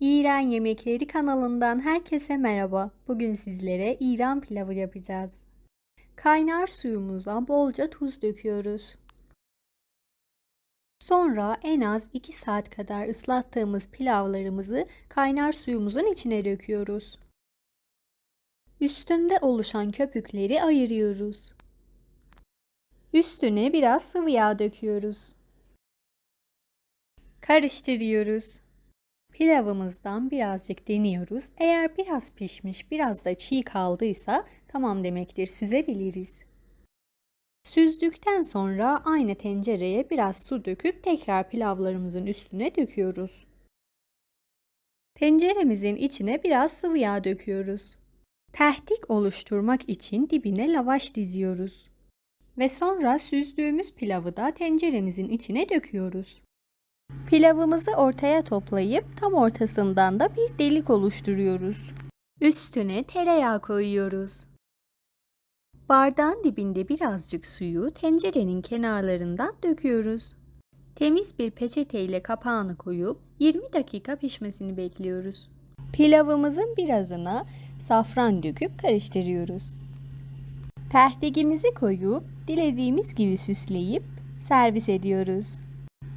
İran Yemekleri kanalından herkese merhaba. Bugün sizlere İran pilavı yapacağız. Kaynar suyumuza bolca tuz döküyoruz. Sonra en az 2 saat kadar ıslattığımız pilavlarımızı kaynar suyumuzun içine döküyoruz. Üstünde oluşan köpükleri ayırıyoruz. Üstüne biraz sıvı yağ döküyoruz. Karıştırıyoruz. Pilavımızdan birazcık deniyoruz. Eğer biraz pişmiş, biraz da çiğ kaldıysa tamam demektir, süzebiliriz. Süzdükten sonra aynı tencereye biraz su döküp tekrar pilavlarımızın üstüne döküyoruz. Tenceremizin içine biraz sıvı yağ döküyoruz. Tehdik oluşturmak için dibine lavaş diziyoruz. Ve sonra süzdüğümüz pilavı da tenceremizin içine döküyoruz. Pilavımızı ortaya toplayıp tam ortasından da bir delik oluşturuyoruz. Üstüne tereyağı koyuyoruz. Bardağın dibinde birazcık suyu tencerenin kenarlarından döküyoruz. Temiz bir peçete ile kapağını koyup 20 dakika pişmesini bekliyoruz. Pilavımızın birazına safran döküp karıştırıyoruz. Tehdigimizi koyup dilediğimiz gibi süsleyip servis ediyoruz.